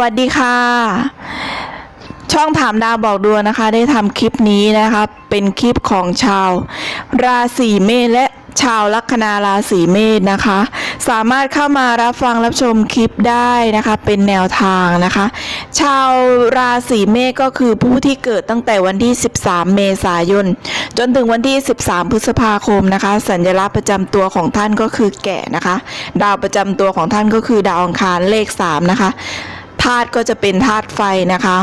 วัสดีค่ะ ช่องถามดาวบอกดวงนะคะ ได้ทำคลิปนี้นะคะ เป็นคลิปของชาว ราศีเมษและชาวลัคนาราศีเมษนะคะ สามารถเข้ามารับฟังรับชมคลิปได้นะคะ เป็นแนวทางนะคะ ชาวราศีเมษก็คือผู้ที่เกิดตั้งแต่วันที่ 13 เมษายน จนถึงวันที่ 13 พฤษภาคมนะคะ สัญลักษณ์ประจำตัวของท่านก็คือแก่นะคะ ดาวประจำตัวของท่านก็คือดาวอังคารเลข 3 นะคะ ธาตุก็จะเป็นธาตุไฟนะคะ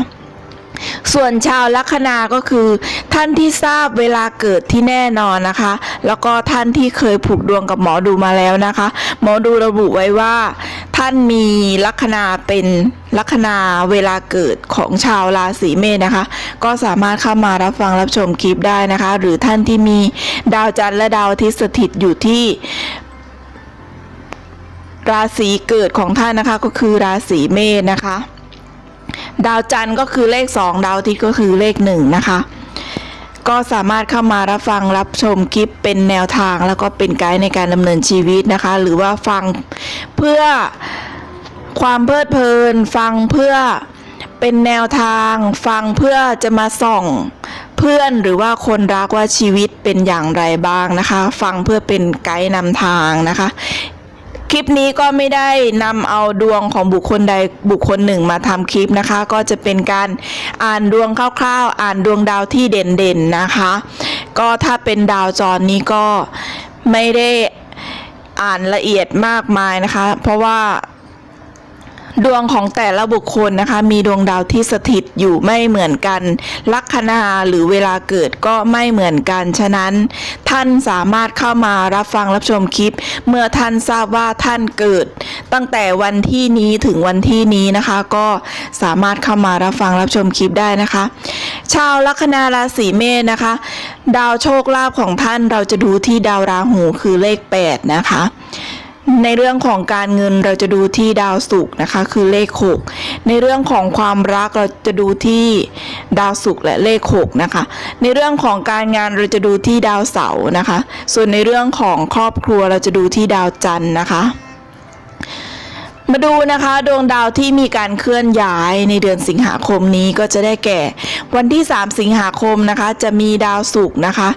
ส่วนชาวลัคนาก็คือ ท่านที่ทราบเวลาเกิดที่แน่นอนนะคะ แล้วก็ท่านที่เคยผูกดวงกับหมอดูมาแล้วนะคะ หมอดูระบุไว้ว่า ท่านมีลัคนาเป็นลัคนาเวลาเกิดของชาวราศีเมษนะคะ ก็สามารถเข้ามารับฟังรับชมคลิปได้นะคะ หรือท่านที่มีดาวจันทร์และดาวอาทิตย์สถิตอยู่ที่ ราศีเกิดของท่านนะคะก็คือราศีเมษนะคะ ดาวจันทร์ก็คือเลข 2 ดาวอาทิตย์ก็คือเลข1นะคะ ก็สามารถเข้ามารับฟังรับชมคลิปเป็นแนวทางแล้วก็เป็นไกด์ในการดำเนินชีวิตนะคะ หรือว่าฟังเพื่อความเพลิดเพลิน ฟังเพื่อเป็นแนวทาง ฟังเพื่อจะมาส่องเพื่อนหรือว่าคนรักว่าชีวิตเป็นอย่างไรบ้างนะคะ ฟังเพื่อเป็นไกด์นำทางนะคะ คลิปนี้ก็ไม่ได้นำเอาดวงของบุคคลใดบุคคลหนึ่งมาทำคลิปนะคะ ก็จะเป็นการอ่านดวงคร่าวๆ อ่านดวงดาวที่เด่นๆนะคะ ก็ถ้าเป็นดาวจรนี้ก็ไม่ได้อ่านละเอียดมากมายนะคะ เพราะว่า ดวงของแต่ละบุคคลนะคะ มีดวงดาวที่สถิตอยู่ไม่เหมือนกัน ลัคนาหรือเวลาเกิดก็ไม่เหมือนกัน ฉะนั้น ท่านสามารถเข้ามารับฟังรับชมคลิป เมื่อท่านทราบว่าท่านเกิด ตั้งแต่วันที่นี้ถึงวันที่นี้นะคะ ก็สามารถเข้ามารับฟังรับชมคลิปได้นะคะ ชาวลัคนาราศีเมษนะคะ ดาวโชคลาภของท่านเราจะดูที่ดาวราหูคือเลข 8 นะคะ ในเรื่องของการเงินเราจะดูที่ดาวศุกร์นะคะ คือเลข 6 ในเรื่องของความรักเราจะดูที่ดาวศุกร์และเลข 6 นะคะ ในเรื่องของการงานเราจะดูที่ดาวเสาร์นะคะ ส่วนในเรื่องของครอบครัวเราจะดูที่ดาวจันทร์นะคะมาดูนะคะดวงดาวที่มีการเคลื่อนย้ายในเดือนสิงหาคมนี้ก็จะได้แก่ วันที่ 3 สิงหาคมนะคะ จะมีดาวศุกร์นะคะ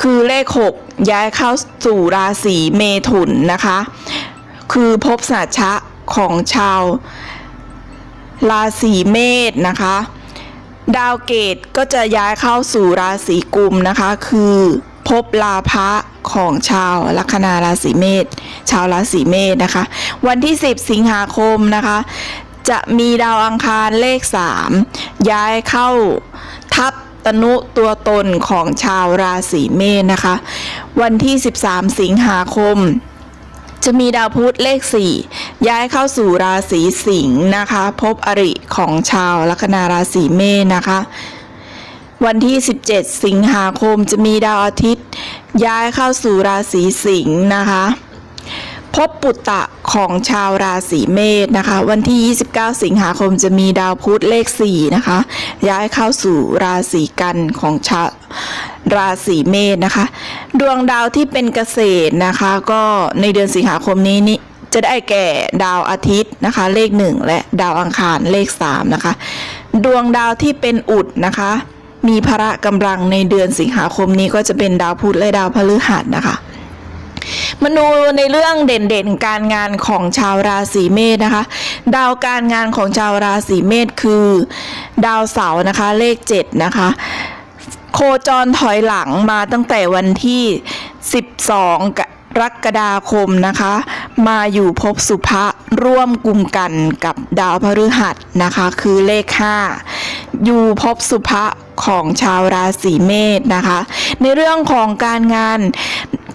คือเลข 6 ย้ายเข้าสู่ราศีเมถุนนะคะ คือภพสัชะของชาว ราศีเมษนะคะ ดาวเกตก็จะย้ายเข้าสู่ราศีกุมนะคะ คือภพลาภะของชาวลัคนาราศีเมษชาวราศีเมษนะคะ วันที่ 10 สิงหาคมนะคะ จะมีดาวอังคารเลข 3 ย้ายเข้าทับ ตนุตัวตนของชาวราศีเมษนะคะ วันที่ 13 สิงหาคม จะมีดาวพุธเลข 4 ย้ายเข้าสู่ราศีสิงห์นะคะ พบอริของชาวลัคนาราศีเมษนะคะ วันที่ 17 สิงหาคมจะมีดาวอาทิตย์ ย้ายเข้าสู่ราศีสิงห์นะคะ พบปุตตะของชาวราศีเมษนะคะ วันที่ 29 สิงหาคมจะมีดาวพุธเลข 4 นะคะ ย้ายเข้าสู่ราศีกันของชาวราศีเมษนะคะ ดวงดาวที่เป็นเกษตรนะคะ ก็ในเดือนสิงหาคมนี้นี่จะได้แก่ดาวอาทิตย์นะคะ เลข 1 และดาวอังคารเลข 3 นะคะ ดวงดาวที่เป็นอุดนะคะ มีพระกำลังในเดือนสิงหาคมนี้ก็จะเป็นดาวพุธและดาวพฤหัสนะคะ มาดูในเรื่องเด่นๆการงานของชาวราศีเมษนะคะ ดาวการงานของชาวราศีเมษคือ ดาวเสาร์นะคะเลข 7 นะคะ โคจรถอยหลังมาตั้งแต่วันที่ 12กรกฎาคมนะคะ มาอยู่ภพสุภะร่วมกลุ่มกันกับดาวพฤหัสนะคะ คือเลข 5 อยู่ภพสุภะของชาวราศีเมษนะคะ ในเรื่องของการงาน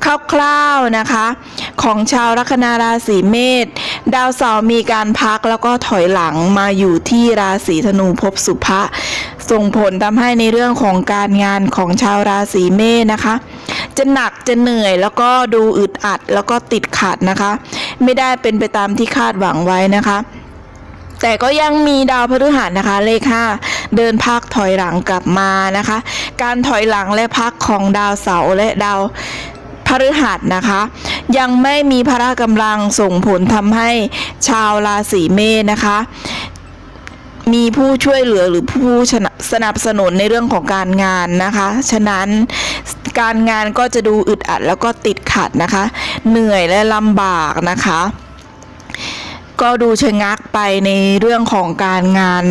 คร่าวๆนะคะ ของชาวลัคนาราศีเมษดาวเสาร์มีการพักแล้วก็ถอยหลังมาอยู่ที่ราศีธนูภพสุภะส่งผลทำให้ในเรื่องของการงานของชาวราศีเมษนะคะ จะหนักจะเหนื่อยแล้วก็ดูอึดอัดแล้วก็ติดขัดนะคะ ไม่ได้เป็นไปตามที่คาดหวังไว้นะคะแต่ก็ยังมีดาวพฤหัสนะคะ เลข5เดินพักถอยหลังกลับมานะคะ การถอยหลังและพักของดาวเสาร์และดาว พฤหัสนะคะ ยังไม่มีพละกำลังส่งผลทำให้ชาวราศีเมษนะคะ มีผู้ช่วยเหลือหรือผู้สนับสนับสนุนในเรื่องของการงานนะคะ ฉะนั้นการงานก็จะดูอึดอัดแล้วก็ติดขัดนะคะ เหนื่อยและลำบากนะคะ ก็ดูชะงักไปในเรื่องของการงาน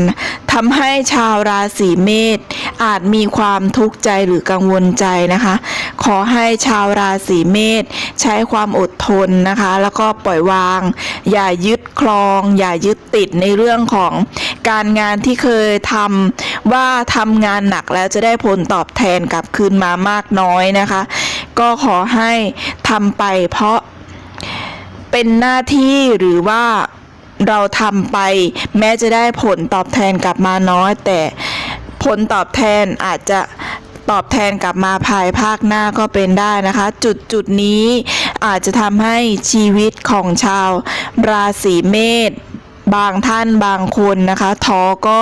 ทำให้ชาวราศีเมษ อาจมีความทุกข์ใจหรือกังวลใจนะคะ ขอให้ชาวราศีเมษใช้ความอดทนนะคะ แล้วก็ปล่อยวาง อย่ายึดครอง อย่ายึดติดในเรื่องของการงานที่เคยทำว่าทำงานหนักแล้วจะได้ผลตอบแทนกลับคืนมามากน้อยนะคะ ก็ขอให้ทำไปเพราะเป็นหน้าที่หรือว่าเราทำไป แม้จะได้ผลตอบแทนกลับมาน้อย แต่ ผลตอบแทนอาจจะตอบแทนกลับมาภายภาคหน้าก็เป็นได้นะคะ จุดจุดนี้อาจจะทำให้ชีวิตของชาวราศีเมษบางท่านบางคนนะคะท้อก็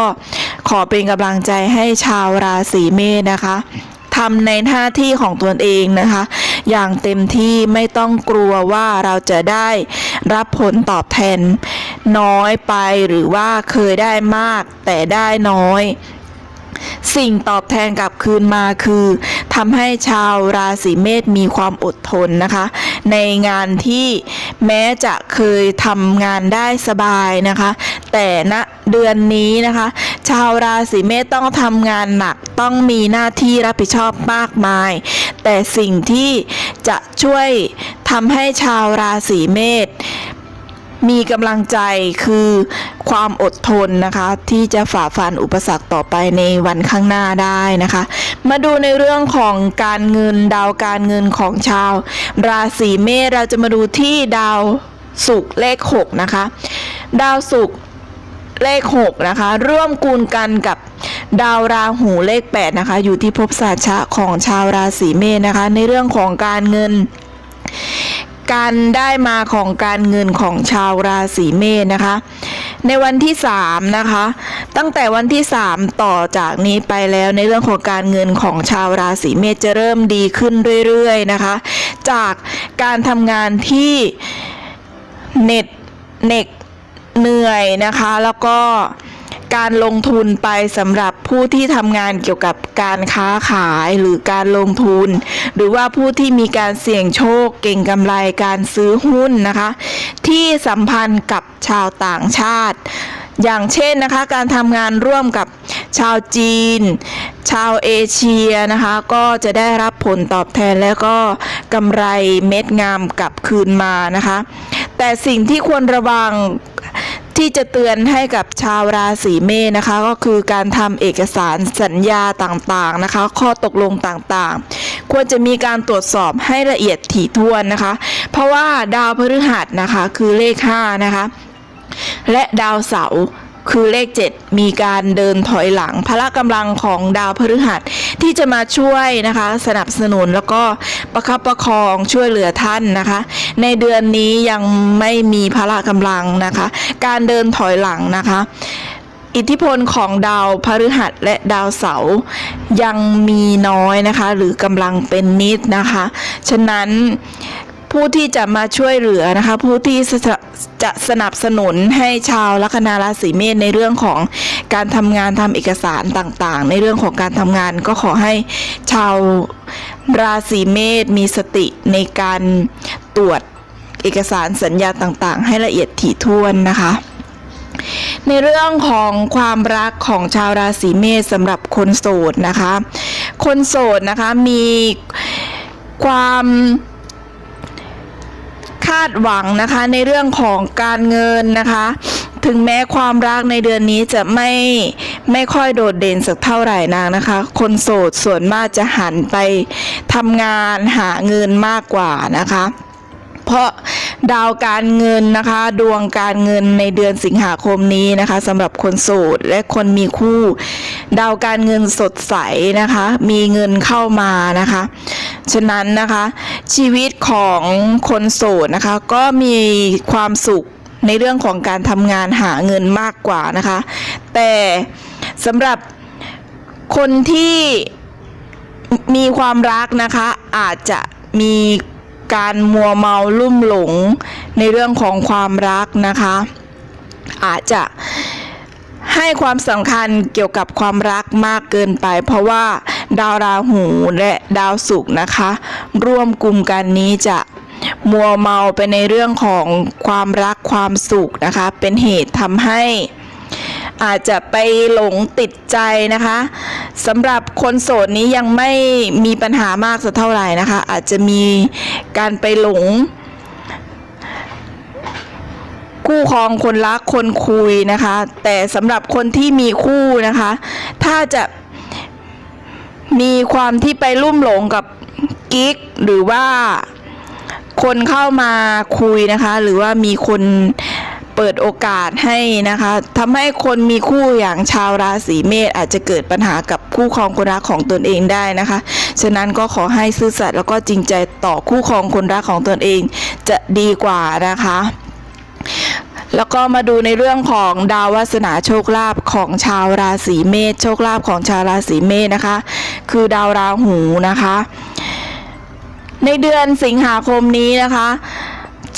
ขอเป็นกำลังใจให้ชาวราศีเมษนะคะทำในหน้าที่ของตนเองนะคะ อย่างเต็มที่ไม่ต้องกลัวว่าเราจะได้รับผลตอบแทนน้อยไปหรือว่าเคยได้มากแต่ได้น้อย สิ่งตอบแทนกลับคืนมาคือทำให้ชาวราศีเมษมีความอดทนนะคะ ในงานที่แม้จะเคยทำงานได้สบายนะคะ แต่ณเดือนนี้นะคะ ชาวราศีเมษต้องทำงานหนักต้องมีหน้าที่รับผิดชอบมากมาย แต่สิ่งที่จะช่วยทำให้ชาวราศีเมษ มีกำลังใจคือความอดทนนะคะ ที่จะฝ่าฟันอุปสรรคต่อไปในวันข้างหน้าได้นะคะ มาดูในเรื่องของการเงินดาวการเงินของชาว ราศีเมษเราจะมาดูที่ดาวศุกร์เลข 6 นะคะ ดาวศุกร์เลข 6 นะคะ ร่วมคูณกันกับดาวราหูเลข 8 นะคะ อยู่ที่ภพศาสชะของชาวราศีเมษนะคะ ในเรื่องของการเงิน การได้มาของการเงินของชาวราศีเมษนะคะ ในวันที่3นะคะ ตั้งแต่วันที่ 3 ต่อจากนี้ไปแล้วในเรื่องของการเงินของชาวราศีเมษจะเริ่มดีขึ้นเรื่อยๆนะคะ จากการทำงานที่เหน็ดเหน็กเหนื่อยนะคะ แล้วก็ การลงทุนไปสำหรับผู้ที่ทำงานเกี่ยวกับการค้าขายหรือการลงทุน หรือว่าผู้ที่มีการเสี่ยงโชคเก่งกำไรการซื้อหุ้นนะคะ ที่สัมพันธ์กับชาวต่างชาติ อย่างเช่นนะคะ การทำงานร่วมกับชาวจีน ชาวเอเชียนะคะ ก็จะได้รับผลตอบแทนแล้วก็กำไรเม็ดงามกลับคืนมานะคะ แต่สิ่งที่ควรระวัง ที่จะเตือนให้กับชาวราศีเมษนะคะ ก็คือการทำเอกสารสัญญาต่างๆนะคะ ข้อตกลงต่างๆ ควรจะมีการตรวจสอบให้ละเอียดถี่ถ้วนนะคะ เพราะว่าดาวพฤหัสนะคะคือเลข5นะคะและดาวเสาร์ คือเลข 7 มีการเดินถอยหลังพละกำลังของดาวพฤหัสที่จะมาช่วยนะคะ สนับสนุนแล้วก็ประคับประคองช่วยเหลือท่านนะคะ ในเดือนนี้ยังไม่มีพละกำลังนะคะ การเดินถอยหลังนะคะอิทธิพลของดาวพฤหัสและดาวเสาร์ยังมีน้อยนะคะ หรือกำลังเป็นนิดนะคะ ฉะนั้น ผู้ที่จะมาช่วยเหลือนะคะ ผู้ที่จะสนับสนุนให้ชาวลัคนาราศีเมษในเรื่องของการทำงานทำเอกสารต่างๆ ในเรื่องของการทำงานก็ขอให้ชาวราศีเมษมีสติในการตรวจเอกสารสัญญาต่างๆ ให้ละเอียดถี่ถ้วนนะคะในเรื่องของความรักของชาวราศีเมษสำหรับคนโสดนะคะ คนโสดนะคะมีความาดหวังนะคะในเรื่องของการเงินนะคะ ถึงแม้ความรักในเดือนนี้จะไม่ไม่ค่อยโดดเด่นสักเท่าไหร่นางนะคะ คนโสดส่วนมากจะหันไปทำงานหาเงินมากกว่านะคะ เพราะ ดาวการเงินนะคะ ดวงการเงินในเดือนสิงหาคมนี้นะคะสำหรับคนโสดและคนมีคู่ ดาวการเงินสดใสนะคะ มีเงินเข้ามานะคะ ฉะนั้นนะคะ ชีวิตของคนโสดนะคะ ก็มีความสุขในเรื่องของการทำงานหาเงินมากกว่านะคะ แต่สำหรับคนที่มีความรักนะคะอาจจะมี การมัวเมาลุ่มหลงในเรื่องของความรักนะคะ อาจจะให้ความสำคัญเกี่ยวกับความรักมากเกินไป เพราะว่าดาวราหูและดาวศุกร์นะคะ ร่วมกลุ่มกันนี้จะมัวเมาไปในเรื่องของความรักความสุขนะคะ เป็นเหตุทำให้ อาจจะไปหลงติดใจนะคะสำหรับคนโสดนี้ยังไม่มีปัญหามากสักเท่าไหร่นะคะ อาจจะมีการไปหลง คู่ครองคนรักคนคุยนะคะ แต่สำหรับคนที่มีคู่นะคะ ถ้าจะมีความที่ไปลุ่มหลงกับกิ๊กหรือว่าคนเข้ามาคุยนะคะ หรือว่ามีคน เปิดโอกาสให้นะคะทำให้คนมีคู่อย่างชาวราศีเมษอาจจะเกิดปัญหากับคู่ครองคนรักของตนเองได้นะคะ ฉะนั้นก็ขอให้ซื่อสัตย์แล้วก็จริงใจต่อคู่ครองคนรักของตนเองจะดีกว่านะคะแล้วก็มาดูในเรื่องของดาววาสนาโชคลาภของชาวราศีเมษโชคลาภของชาวราศีเมษนะคะ คือดาวราหูนะคะ ในเดือนสิงหาคมนี้นะคะ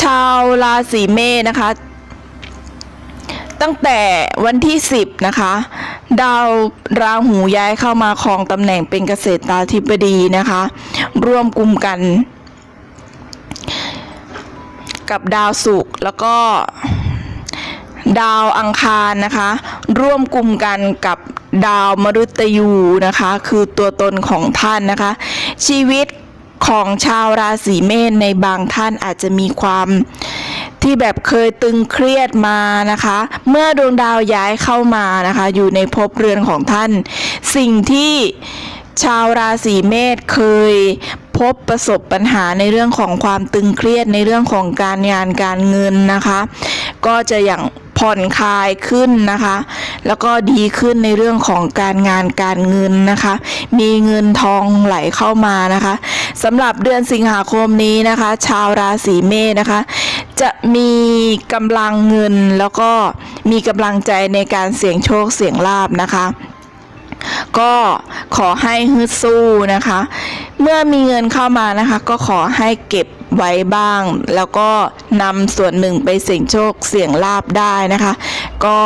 ชาวราศีเมษนะคะ ตั้งแต่วันที่ 10 นะคะ ดาวราหูย้ายเข้ามาครองตำแหน่งเป็นเกษตราธิบดีนะคะ ร่วมกลุ่มกัน กับดาวศุกร์แล้วก็ดาวอังคารนะคะ ร่วมกลุ่มกันกับดาวมฤตยูนะคะ คือตัวตนของท่านนะคะ ชีวิตของชาวราศีเมษในบางท่านอาจจะมีความ ที่แบบเคยตึงเครียดมานะคะ เมื่อดวงดาวย้ายเข้ามานะคะ อยู่ในภพเรือนของท่าน สิ่งที่ชาวราศีเมษเคยพบประสบปัญหาในเรื่องของความตึงเครียดในเรื่องของการงานการเงินนะคะ ก็จะอย่างผ่อนคลายขึ้นนะคะ แล้วก็ดีขึ้นในเรื่องของการงานการเงินนะคะ มีเงินทองไหลเข้ามานะคะสำหรับเดือนสิงหาคมนี้นะคะ ชาวราศีเมษนะคะ จะมีกำลังเงินแล้วก็มีกำลังใจในการเสี่ยงโชคเสี่ยงลาบนะคะก็ขอให้ฮึดสู้นะคะ เมื่อมีเงินเข้ามานะคะ ก็ขอให้เก็บไว้บ้าง แล้วก็นำส่วนหนึ่งไปเสี่ยงโชคเสี่ยงลาบได้นะคะ ก็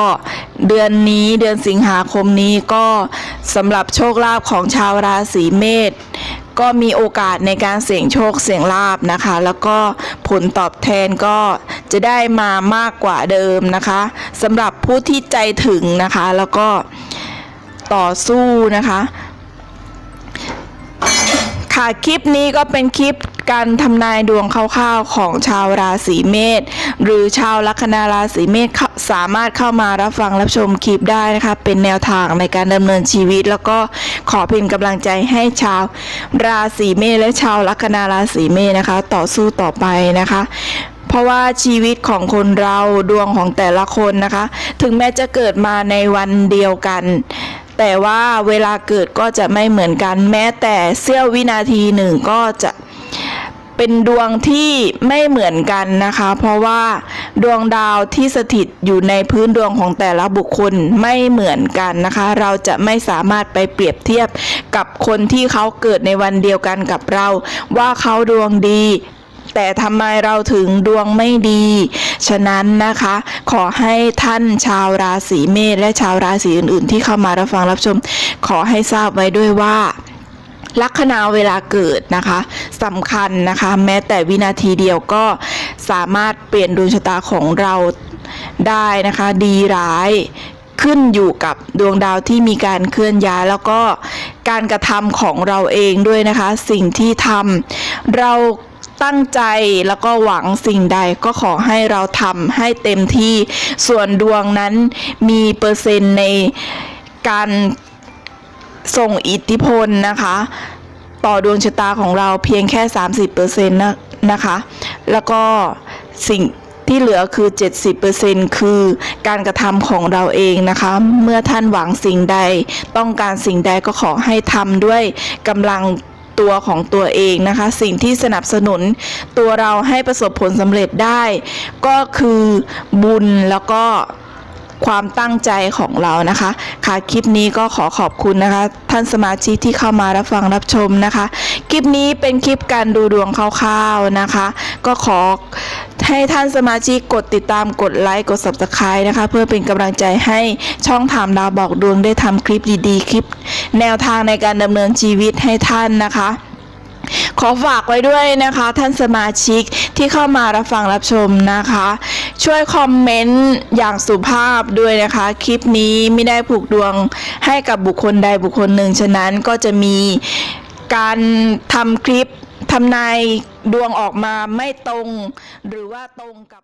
เดือนนี้เดือนสิงหาคมนี้ก็สำหรับโชคลาภของชาวราศีเมษ ก็มีโอกาสในการเสี่ยงโชคเสี่ยงลาบนะคะ แล้วก็ผลตอบแทนก็จะได้มามากกว่าเดิมนะคะสำหรับผู้ที่ใจถึงนะคะ แล้วก็ต่อสู้นะคะ ค่ะคลิปนี้ก็เป็นคลิปการทำนายดวงคร่าวๆของชาวราศีเมษหรือชาวลัคนาราศีเมษสามารถเข้ามารับฟังรับชมคลิปได้นะคะเป็นแนวทางในการดำเนินชีวิต แล้วก็ขอเป็นกำลังใจให้ชาวราศีเมษและชาวลัคนาราศีเมษนะคะ ต่อสู้ต่อไปนะคะเพราะว่าชีวิตของคนเราดวงของแต่ละคนนะคะ ถึงแม้จะเกิดมาในวันเดียวกัน แต่ว่าเวลาเกิดก็จะไม่เหมือนกันแม้แต่เสี้ยววินาทีหนึ่งก็จะเป็นดวงที่ไม่เหมือนกันนะคะ เพราะว่าดวงดาวที่สถิตอยู่ในพื้นดวงของแต่ละบุคคลไม่เหมือนกันนะคะ เราจะไม่สามารถไปเปรียบเทียบกับคนที่เขาเกิดในวันเดียวกันกับเรา ว่าเขาดวงดี แต่ทำไมเราถึงดวงไม่ดี ฉะนั้นนะคะ ขอให้ท่านชาวราศีเมษและชาวราศีอื่น ๆ ที่เข้ามารับฟังรับชม ขอให้ทราบไว้ด้วยว่าลัคนาเวลาเกิดนะคะสำคัญนะคะ แม้แต่วินาทีเดียวก็สามารถเปลี่ยนดวงชะตาของเราได้นะคะ ดีร้ายขึ้นอยู่กับดวงดาวที่มีการเคลื่อนย้าย แล้วก็การกระทำของเราเองด้วยนะคะ สิ่งที่ทำเรา ตั้งใจแล้วก็หวังสิ่งใดก็ขอให้เราทำให้เต็มที่ส่วนดวงนั้นมีเปอร์เซ็นต์ในการส่งอิทธิพลนะคะ ต่อดวงชะตาของเราเพียงแค่ 30%นะนะคะ แล้วก็สิ่งที่เหลือคือ 70%คือการกระทำของเราเองนะคะ เมื่อท่านหวังสิ่งใด ต้องการสิ่งใดก็ขอให้ทำด้วยกำลัง ตัวของตัวเองนะคะ สิ่งที่สนับสนุนตัวเราให้ประสบผลสำเร็จได้ ก็คือบุญแล้วก็ ความตั้งใจของเรานะคะ ค่ะคลิปนี้ก็ขอขอบคุณนะคะ ท่านสมาชิกที่เข้ามารับฟังรับชมนะคะ คลิปนี้เป็นคลิปการดูดวงคร่าวๆนะคะ ก็ขอให้ท่านสมาชิกกดติดตามกดไลค์กด subscribe นะคะ เพื่อเป็นกำลังใจให้ช่องถามดาวบอกดวงได้ทำคลิปดีๆ คลิป แนวทางในการดำเนินชีวิตให้ท่านนะคะ ขอฝากไว้ด้วยนะคะ ท่านสมาชิกที่เข้ามารับฟังรับชมนะคะ ช่วยคอมเมนต์อย่างสุภาพด้วยนะคะ คลิปนี้ไม่ได้ผูกดวงให้กับบุคคลใดบุคคลหนึ่ง ฉะนั้นก็จะมีการทำคลิปทำนายดวงออกมาไม่ตรง หรือว่าตรงกับ